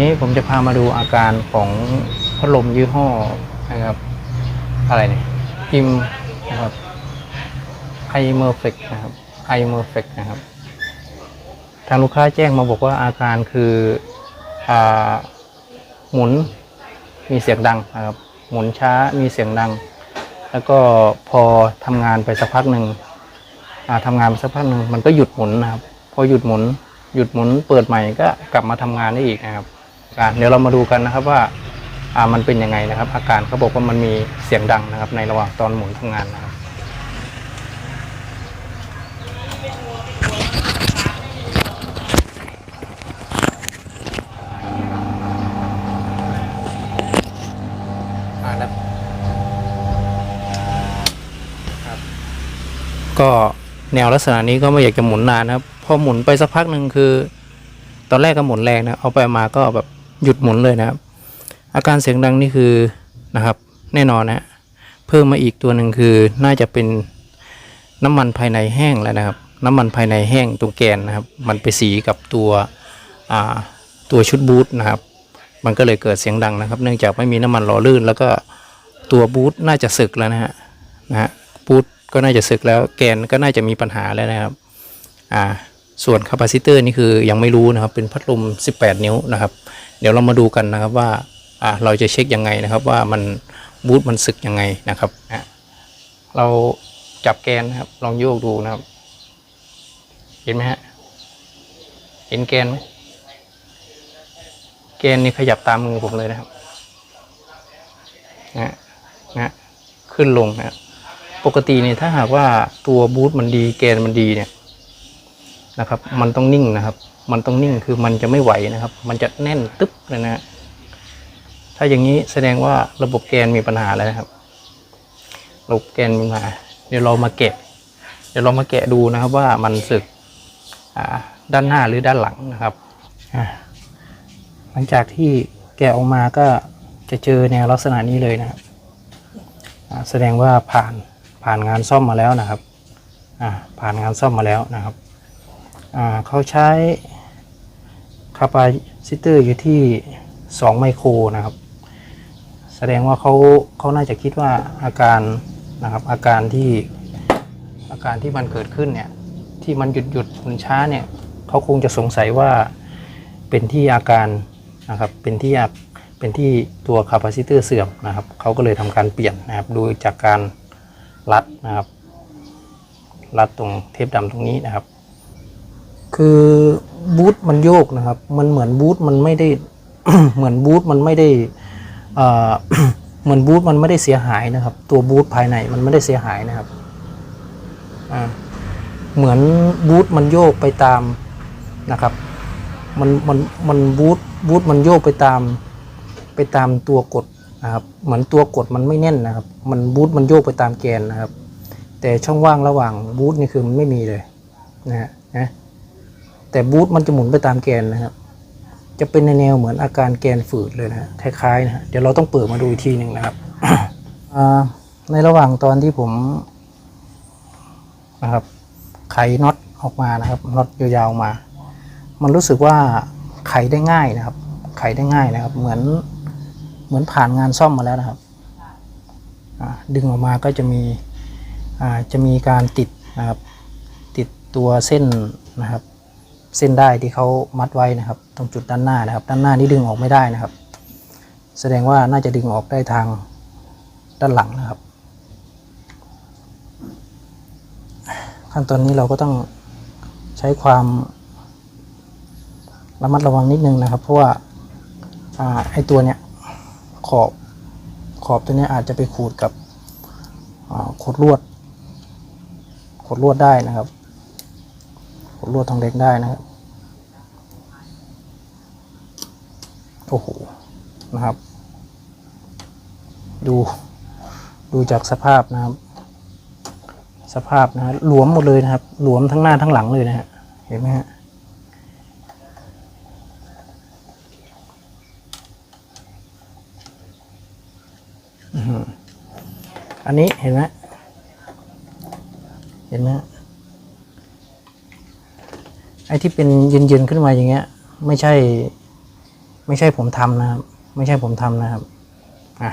นี้ผมจะพามาดูอาการของพัดลมยี่ห้อนะครับ อะไรเนี่ยอิมนะครับไอเมอร์เฟกนะครับไอเมอร์เฟกนะครับ ทางลูกค้าแจ้งมาบอกว่าอาการคืออ่าหมุนมีเสียงดังนะครับ หมุนช้ามีเสียงดัง แล้วก็พอทำงานไปสักพักหนึ่งอ่าทำงานไปสักพักหนึ่งมันก็หยุดหมุนนะครับ พอหยุดหมุนหยุดหมุนเปิดใหม่ก็กลับมาทำงานได้อีกนะครับ อ่าเดี๋ยวเรามาดูกันนะครับว่าอ่ามันเป็นยังไงนะครับ อาการเขาบอกว่ามันมีเสียงดังนะครับ ในระหว่างตอนหมุนทำงานนะครับอ่าแล้วครับก็แนวลักษณะนี้ก็ไม่อยากจะหมุนนานนะครับ พอหมุนไปสักพักหนึ่งคือ ตอนแรกก็หมุนแรงนะ เอาไปมาก็แบบ หยุดหมุนเลยนะครับ อาการเสียงดังนี่คือนะครับ แน่นอนนะเพิ่มมาอีกตัวหนึ่งคือน่าจะเป็นน้ำมันภายในแห้งแล้วนะครับ น้ำมันภายในแห้งตรงแกนนะครับ มันไปสีกับตัวตัวชุดบูทนะครับ มันก็เลยเกิดเสียงดังนะครับ เนื่องจากไม่มีน้ำมันหล่อลื่น แล้วก็ตัวบูทน่าจะสึกแล้วนะฮะนะฮะบูทก็น่าจะสึกแล้วแกนก็น่าจะมีปัญหาแล้วนะครับ อ่า ส่วนคาปาซิเตอร์นี่คือยังไม่รู้นะครับ เป็นพัดลม 18 นิ้วนะครับ เดี๋ยวเรามาดูกันนะครับว่าเราจะเช็คยังไงนะครับว่ามันบูทมันสึกยังไงนะครับเราจับแกนนะครับ ลองโยกดูนะครับ เห็นไหมฮะเห็นแกนไหมเกณฑ์นี่ขยับตามมือผมเลยนะครับนะนะขึ้นลงนะปกติเนี่ยถ้าหากว่าตัวบูทมันดีเกณฑ์มันดีเนี่ย นะครับ มันต้องนิ่งนะครับ มันต้องนิ่งคือมันจะไม่ไหวนะครับ มันจะแน่นตึ๊บเลยนะฮะถ้าอย่างนี้แสดงว่าระบบแกนมีปัญหาแล้วนะครับ ระบบแกนมีปัญหา เดี๋ยวเรามาแกะ เดี๋ยวเรามาแกะดูนะครับว่ามันสึกอ่าด้านหน้าหรือด้านหลังนะครับอ่าหลังจากที่แกะออกมาก็จะเจอแนวลักษณะนี้เลยนะครับแสดงว่าผ่านผ่านงานซ่อมมาแล้วนะครับอ่าผ่านงานซ่อมมาแล้วนะครับ เขาใช้คาปาซิเตอร์อยู่ที่2ไมโครนะครับ แสดงว่าเขาเขาน่าจะคิดว่าอาการนะครับ อาการที่อาการที่มันเกิดขึ้นเนี่ยที่มันหยุดหยุดมันช้าเนี่ยเขาคงจะสงสัยว่าเป็นที่อาการนะครับเป็นที่เป็นที่ตัวคาปาซิเตอร์เสื่อมนะครับเขาก็เลยทำการเปลี่ยนนะครับดูจากการรัดนะครับรัดตรงเทปดำตรงนี้นะครับ คือบูทมันโยกนะครับ มันเหมือนบูทมันไม่ได้ เหมือนบูทมันไม่ได้เหมือนบูทมันไม่ได้เสียหายนะครับ ตัวบูทภายในมันไม่ได้เสียหายนะครับเหมือนบูทมันโยกไปตามนะครับ มันมันมันบูทบูทมันโยกไปตาม ไปตามตัวกดนะครับ เหมือนตัวกดมันไม่แน่นนะครับ มันบูทมันโยกไปตามแกนนะครับ แต่ช่องว่างระหว่างบูทนี่คือมันไม่มีเลยนะฮะนะ แต่บูทมันจะหมุนไปตามแกนนะครับ จะเป็นในแนวเหมือนอาการแกนฝืดเลยนะคล้ายๆนะ เดี๋ยวเราต้องเปิดมาดูอีกทีหนึ่งนะครับในระหว่างตอนที่ผมนะครับ ไขน็อตออกมานะครับน็อตยาวๆมา มันรู้สึกว่าไขได้ง่ายนะครับ ไขได้ง่ายนะครับ เหมือนเหมือนผ่านงานซ่อมมาแล้วนะครับดึงออกมาก็จะมีจะมีการติดนะครับ ติดตัวเส้นนะครับ เส้นได้ที่เขามัดไว้นะครับ ตรงจุดด้านหน้านะครับ ด้านหน้านี่ดึงออกไม่ได้นะครับ แสดงว่าน่าจะดึงออกได้ทางด้านหลังนะครับ ขั้นตอนนี้เราก็ต้องใช้ความระมัดระวังนิดนึงนะครับ เพราะว่าอไอตัวเนี้ยขอบขอบตัวเนี้ยอาจจะไปขูดกับขดลวดขดลวดได้นะครับขดลวดทองเล็กได้นะครับ โอ้โหนะครับ ดูดูจากสภาพนะครับ สภาพนะฮะหลวมหมดเลยนะครับ หลวมทั้งหน้าทั้งหลังเลยนะฮะเห็นไหมฮะอันนี้เห็นไหมเห็นไหมไอ้ที่เป็นเย็นๆขึ้นมาอย่างเงี้ย ไม่ใช่ ไม่ใช่ผมทำนะครับ ไม่ใช่ผมทำนะครับอะ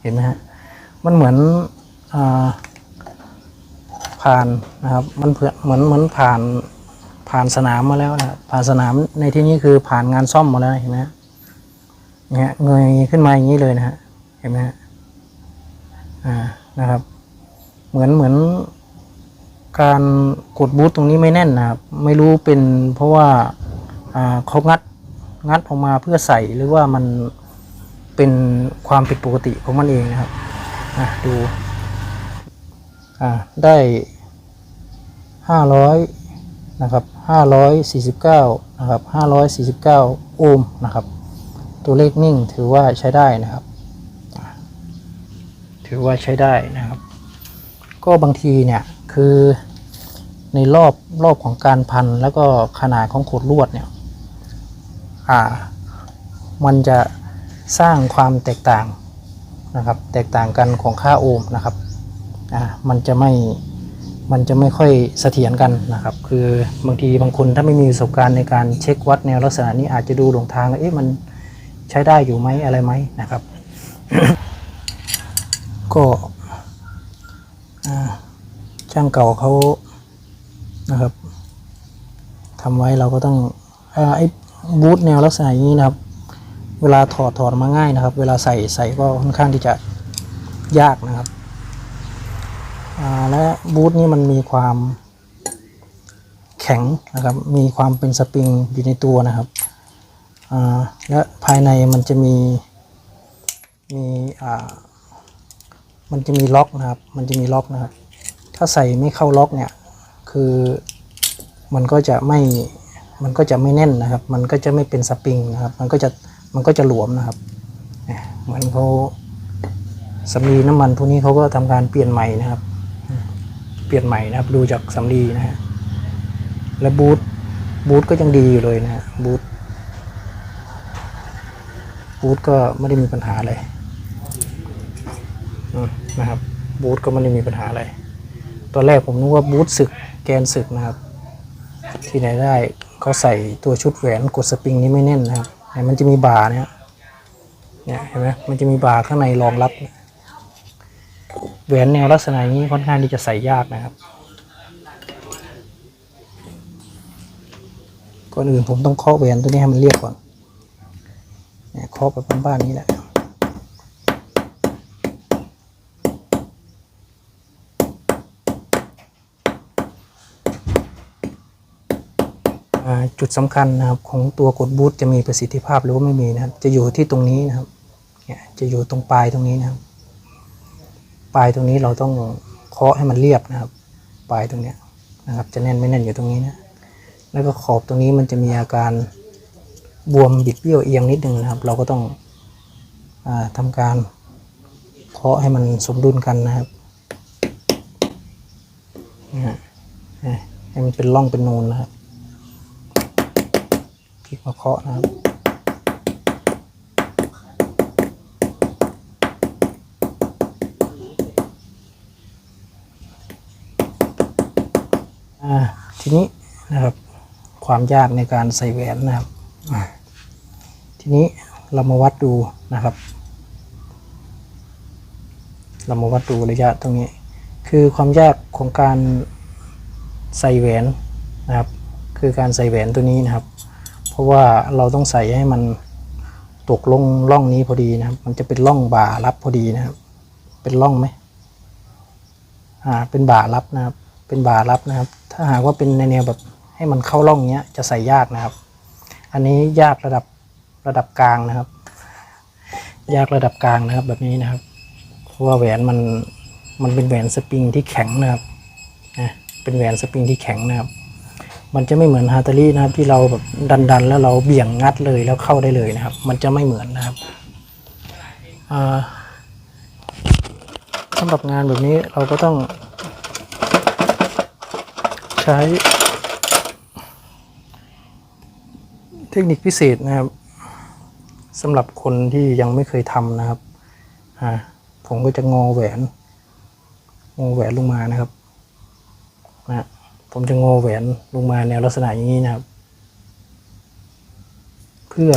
เห็นไหมฮะมันเหมือนอผ่านนะครับ มันเหมือนเหมือนผ่านผ่านสนามมาแล้วนะผ่านสนามในที่นี้คือผ่านงานซ่อมมาแล้วเห็นไหมฮะเนี่ยเงยขึ้นมาอย่างนี้เลยนะฮะเห็นไหมฮะอ่านะครับ เหมือนเหมือนการกดบูทตรงนี้ไม่แน่นนะครับ ไม่รู้เป็นเพราะว่าเขางัด งัดออกมาเพื่อใส่หรือว่ามันเป็นความผิดปกติของมันเองนะครับดูได้ห้าร้อยนะครับห้าร้อยสี่สิบเก้านะครับห้าร้อยสี่สิบเก้าโอห์มนะครับ ตัวเลขนิ่งถือว่าใช้ได้นะครับ ถือว่าใช้ได้นะครับ ก็บางทีเนี่ยคือในรอบรอบของการพันแล้วก็ขนาดของขดลวดเนี่ย มันจะสร้างความแตกต่างนะครับ แตกต่างกันของค่าโอห์มนะครับอ่ามันจะไม่มันจะไม่ค่อยเสถียรกันนะครับ คือบางทีบางคนถ้าไม่มีประสบการณ์ในการเช็ควัดแนวลักษณะนี้อาจจะดูหลงทางว่าเอ๊ะมันใช้ได้อยู่ไหมอะไรไหมนะครับ ก็ช่างเก่าเขานะครับทำไว้เราก็ต้องอไอ้ บูทแนวลักษณะอย่างนี้นะครับ เวลาถอดถอดมาง่ายนะครับ เวลาใส่ใส่ก็ค่อนข้างที่จะยากนะครับและบูทนี้มันมีความแข็งนะครับ มีความเป็นสปริงอยู่ในตัวนะครับและภายในมันจะมีมีอ่ามันจะมีล็อกนะครับ มันจะมีล็อกนะครับ ถ้าใส่ไม่เข้าล็อกเนี่ย คือมันก็จะไม่ มันก็จะไม่แน่นนะครับ มันก็จะไม่เป็นสปริงนะครับ มันก็จะมันก็จะหลวมนะครับเนี่ยเหมือนเขาสำลีน้ำมันพวกนี้เขาก็ทำการเปลี่ยนใหม่นะครับ เปลี่ยนใหม่นะครับ ดูจากสำลีนะฮะและบูทบูทก็ยังดีอยู่เลยนะฮะบูทบูทก็ไม่ได้มีปัญหาอะไรอืมนะครับบูทก็ไม่ได้มีปัญหาอะไรตอนแรกผมนึกว่าบูทสึกแกนสึกนะครับ ที่ไหนได้ เขาใส่ตัวชุดแหวนกดสปริงนี้ไม่แน่นนะครับเนี่ยมันจะมีบาร์เนี่ยเนี่ยเห็นไหมมันจะมีบาร์ข้างในรองรับ แหวนแนวลักษณะนี้ค่อนข้างที่จะใส่ยากนะครับก่อนอื่นผมต้องเคาะแหวนตัวนี้ให้มันเรียบก่อนเนี่ยเคาะไปบบ้านๆนี้แหละ จุดสำคัญนะครับของตัวกดบูทจะมีประสิทธิภาพหรือว่าไม่มีนะครับ จะอยู่ที่ตรงนี้นะครับเนี่ยจะอยู่ตรงปลายตรงนี้นะครับ ปลายตรงนี้เราต้องเคาะให้มันเรียบนะครับ ปลายตรงเนี้ยนะครับ จะแน่นไม่แน่นอยู่ตรงนี้นะแล้วก็ขอบตรงนี้มันจะมีอาการบวมบิดเบี้ยวเอียงนิดนึงนะครับ เราก็ต้องอาทำการเคาะให้มันสมดุลกันนะครับนะฮะให้มันเป็นร่องเป็นนูนนะครับ ลิกมาเคาะนะครับอ่าทีนี้นะครับความยากในการใส่แหวนนะครับทีนี้เรามาวัดดูนะครับ เรามาวัดดูระยะตรงนี้ คือความยากของการใส่แหวนนะครับ คือการใส่แหวนตัวนี้นะครับ เพราะว่าเราต้องใส่ให้มันตกลงร่องนี้พอดีนะครับ มันจะเป็นร่องบ่ารับพอดีนะครับ เป็นร่องไหมอ่าเป็นบ่ารับนะครับ เป็นบ่ารับนะครับ ถ้าหากว่าเป็นในแนวแบบให้มันเข้าร่องเนี้ยจะใส่ยากนะครับ อันนี้ยากระดับระดับกลางนะครับ ยากระดับกลางนะครับแบบนี้นะครับ เพราะว่าแหวนมันมันเป็นแหวนสปริงที่แข็งนะครับนะเป็นแหวนสปริงที่แข็งนะครับ มันจะไม่เหมือนฮาตาลีนะครับที่เราแบบดันๆ แล้วเราเบี่ยงงัดเลยแล้วเข้าได้เลยนะครับ มันจะไม่เหมือนนะครับสำหรับงานแบบนี้เราก็ต้อง ใช้ เทคนิคพิเศษนะครับสำหรับคนที่ยังไม่เคยทำนะครับผมก็จะงอแหวน งอแหวนลงมานะครับนะ ผมจะงอแหวนลงมาแนวลักษณะอย่างนี้นะครับ เพื่อ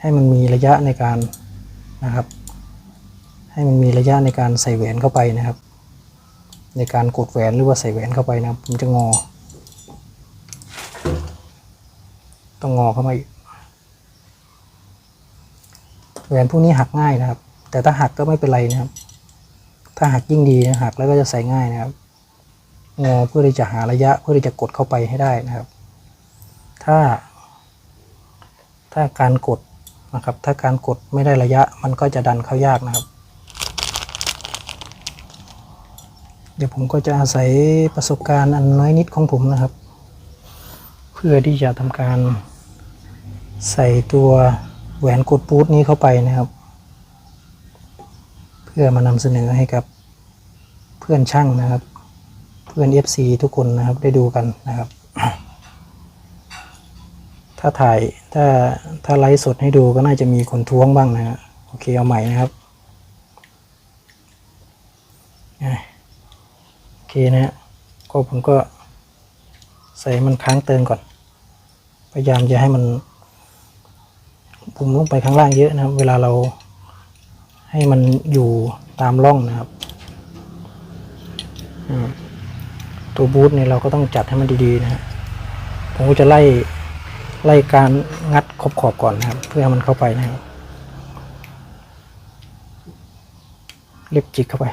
ให้มันมีระยะในการนะครับ ให้มันมีระยะในการใส่แหวนเข้าไปนะครับ ในการกดแหวนหรือว่าใส่แหวนเข้าไปนะครับ ผมจะงอ ต้องงอเข้ามาอีกแหวนพวกนี้หักง่ายนะครับ แต่ถ้าหักก็ไม่เป็นไรนะครับ ถ้าหักยิ่งดีนะหักแล้วก็จะใส่ง่ายนะครับ งอเพื่อที่จะหาระยะเพื่อที่จะกดเข้าไปให้ได้นะครับ ถ้า ถ้าการกดนะครับ ถ้าการกดไม่ได้ระยะมันก็จะดันเข้ายากนะครับ เดี๋ยวผมก็จะอาศัยประสบการณ์อันน้อยนิดของผมนะครับ เพื่อที่จะทำการใส่ตัวแหวนกดปูทนี้เข้าไปนะครับ เพื่อมานำเสนอให้กับเพื่อนช่างนะครับ พื่อน FC ทุกคนนะครับได้ดูกันนะครับ ถ้าถ่ายถ้าถ้าไลฟ์สดให้ดูก็น่าจะมีคนท้วงบ้างนะฮะโอเคเอาใหม่นะครับโอเคนะฮะก็ผมก็ใส่มันค้างเติมก่อน พยายามจะให้มันปุ่มลงไปข้างล่างเยอะนะครับ เวลาเราให้มันอยู่ตามร่องนะครับ อืม ตัวบูทเนี่ยเราก็ต้องจัดให้มันดีๆนะฮะผมก็จะไล่ไล่การงัดขอบๆก่อนนะครับ เพื่อให้มันเข้าไปนะครับเล็บจิกเข้าไป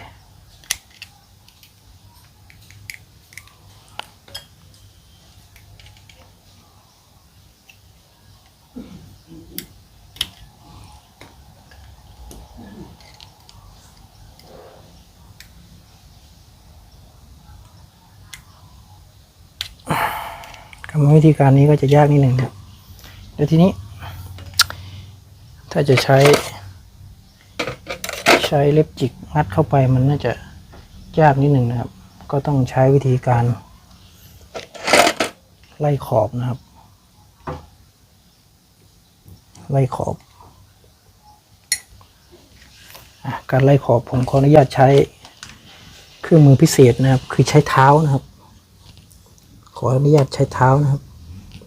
กรรมวิธีการนี้ก็จะยากนิดหนึ่งครับเดี๋ยวทีนี้ ถ้าจะใช้ ใช้เล็บจิกงัดเข้าไปมันน่าจะยากนิดหนึ่งนะครับ ก็ต้องใช้วิธีการไล่ขอบนะครับ ไล่ขอบอการไล่ขอบผมขออนุญาตใช้เครื่องมือพิเศษนะครับ คือใช้เท้านะครับ ขออนุญาตใช้เท้านะครับ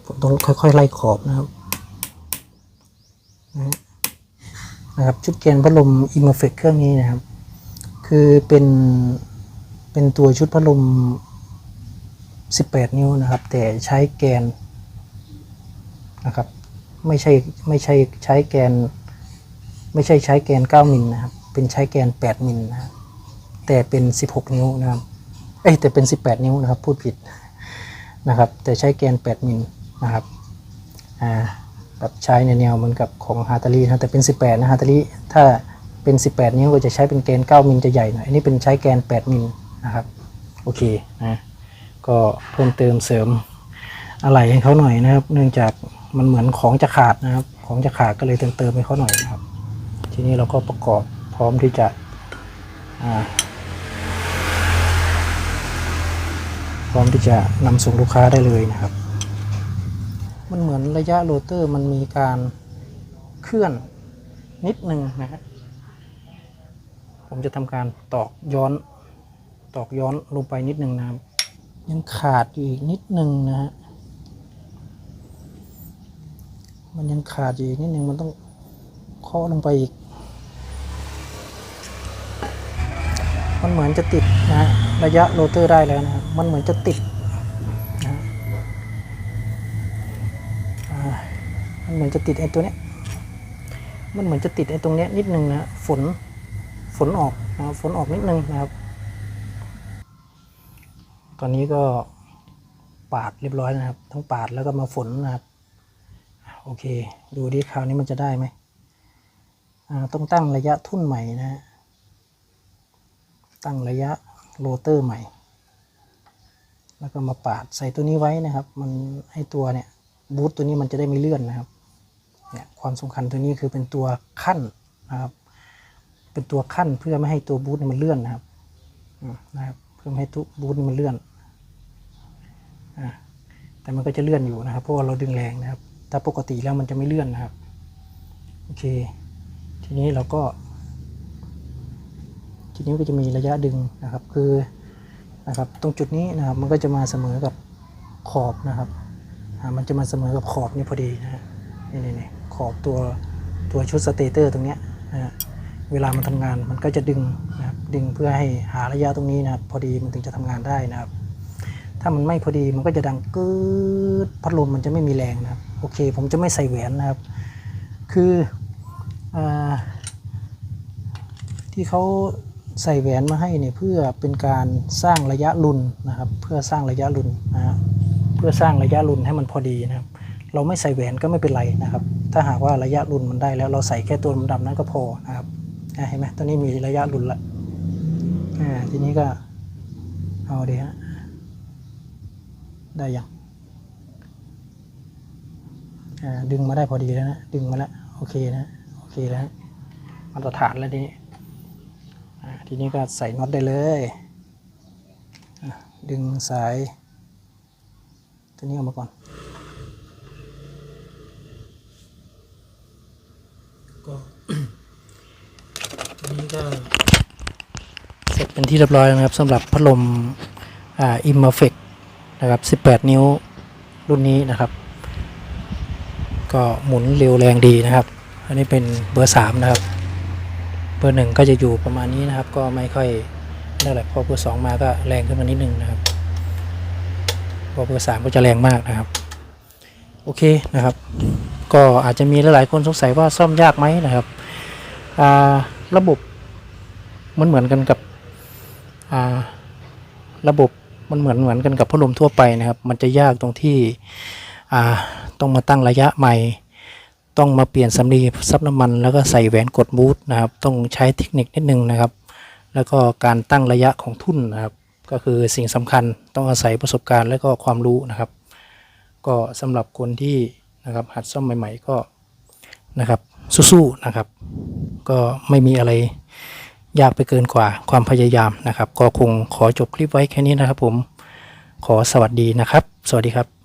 ผมต้องค่อยๆไล่ขอบนะครับนะครับชุดเกณฑ์พัดลมอิมเมอร์เฟกเครื่องนี้นะครับ คือเป็นเป็นตัวชุดพัดลม 18 นิ้วนะครับ แต่ใช้แกนนะครับ ไม่ใช่ไม่ใช่ใช้แกน ไม่ใช่ใช้แกน 9 มิลนะครับ เป็นใช้แกน 8 มิลนะแต่เป็น 16 นิ้วนะครับ เอ้แต่เป็น 18 นิ้วนะครับ พูดผิด นะครับ แต่ใช้แกน 8 มิลนะครับอ่าแบบใช้ในแนวเหมือนกับของฮาตาลีนะแต่เป็น 18 นะฮาตาลีถ้าเป็น 18 นิ้วก็จะใช้เป็นแกน 9 มิลจะใหญ่หน่อยอันนี้เป็นใช้แกน 8 มิลนะครับโอเคนะก็เพิ่มเติมเสริมอะไรให้เขาหน่อยนะครับ เนื่องจากมันเหมือนของจะขาดนะครับ ของจะขาดก็เลยเติมเติมให้เขาหน่อยนะครับ ทีนี้เราก็ประกอบพร้อมที่จะอ่า ร้อมที่จะนำส่งลูกค้าได้เลยนะครับ มันเหมือนระยะโรเตอร์มันมีการเคลื่อนนิดนึงนะฮะผมจะทำการตอกย้อน ตอกย้อนลงไปนิดนึงนะครับ ยังขาดอยู่อีกนิดนึงนะฮะมันยังขาดอยู่อีกนิดนึงมันต้องเคาะลงไปอีก มันเหมือนจะติดนะระยะโรเตอร์ได้แล้วนะครับ มันเหมือนจะติดนะฮะมันเหมือนจะติดไอ้ตัวเนี้ย มันเหมือนจะติดไอ้ตรงเนี้ยนิดนึงนะฝนฝนออกนะฝนออกนิดนึงนะครับ ตอนนี้ก็ปาดเรียบร้อยนะครับ ทั้งปาดแล้วก็มาฝนนะครับ โอเค ดูดิคราวนี้มันจะได้ไหมต้องตั้งระยะทุ่นใหม่นะฮะ ตั้งระยะโรเตอร์ใหม่ แล้วก็มาปาดใส่ตัวนี้ไว้นะครับ มันให้ตัวเนี่ยบูทตัวนี้มันจะได้ไม่เลื่อนนะครับเนี่ยความสำคัญตัวนี้คือเป็นตัวขั้นนะครับ เป็นตัวขั้นเพื่อไม่ให้ตัวบูทมันเลื่อนนะครับนะครับเพื่อไม่ให้ตัวบูทมันเลื่อนอ่าแต่มันก็จะเลื่อนอยู่นะครับเพราะว่าเราดึงแรงนะครับ ถ้าปกติแล้วมันจะไม่เลื่อนนะครับ โอเค ทีนี้เราก็ ทีนี้ก็จะมีระยะดึงนะครับ คือนะครับตรงจุดนี้นะครับมันก็จะมาเสมอกับขอบนะครับมันจะมาเสมอกับขอบนี่พอดีนะฮะนี่นี่นขอบตัวตัวชุดสเตเตอร์ตรงเนี้ยนะฮะเวลามันทำงานมันก็จะดึงนะครับดึงเพื่อให้หาระยะตรงนี้นะครับ พอดีมันถึงจะทำงานได้นะครับ ถ้ามันไม่พอดีมันก็จะดังกึดพัดลมมันจะไม่มีแรงนะครับโอเค ผมจะไม่ใส่แหวนนะครับ คืออาที่เขา ใส่แหวนมาให้เนี่ยเพื่อเป็นการสร้างระยะรุนนะครับ เพื่อสร้างระยะรุนนะฮะเพื่อสร้างระยะรุนให้มันพอดีนะครับ เราไม่ใส่แหวนก็ไม่เป็นไรนะครับ ถ้าหากว่าระยะรุนมันได้แล้วเราใส่แค่ตัวดำๆนั้นก็พอนะครับเห็นไหมตอนนี้มีระยะรุนละอ่าทีนี้ก็เอาดีฮะได้ยังอ่าดึงมาได้พอดีแล้วนะ ดึงมาแล้ว โอเคนะ โอเคแล้ว มาตรฐานแล้วทีนี้ ทีนี้ก็ใส่น็อตได้เลย ดึงสาย ตัวนี้ออกมาก่อนก็อันนี้ก็เสร็จเป็นที่เรียบร้อยแล้วนะครับสำหรับพัดลมอ่าอิมเฟกนะครับ 18 นิ้วรุ่นนี้นะครับ ก็หมุนเร็วแรงดีนะครับ อันนี้เป็นเบอร์ 3 นะครับ เบอร์หนึ่งก็จะอยู่ประมาณนี้นะครับ ก็ไม่ค่อยนั่นแหละพอเบอร์สองมาก็แรงขึ้นมานิดนึงนะครับพอเบอร์สามก็จะแรงมากนะครับ โอเคนะครับ ก็อาจจะมีหลายๆคนสงสัยว่าซ่อมยากไหมนะครับระบบมันเหมือนกันกับระบบมันเหมือนเหมือนกันกับพัดลมทั่วไปนะครับ มันจะยากตรงที่ต้องมาตั้งระยะใหม่ ต้องมาเปลี่ยนสำลีซับน้ำมัน แล้วก็ใส่แหวนกดบูทนะครับ ต้องใช้เทคนิคนิดนึงนะครับ แล้วก็การตั้งระยะของทุ่นนะครับ ก็คือสิ่งสำคัญต้องอาศัยประสบการณ์และก็ความรู้นะครับ ก็สำหรับคนที่นะครับหัดซ่อมใหม่ ๆ ก็นะครับสู้ๆนะครับ ก็ไม่มีอะไรยากไปเกินกว่าความพยายามนะครับ ก็คงขอจบคลิปไว้แค่นี้นะครับผมขอสวัสดีนะครับ สวัสดีครับ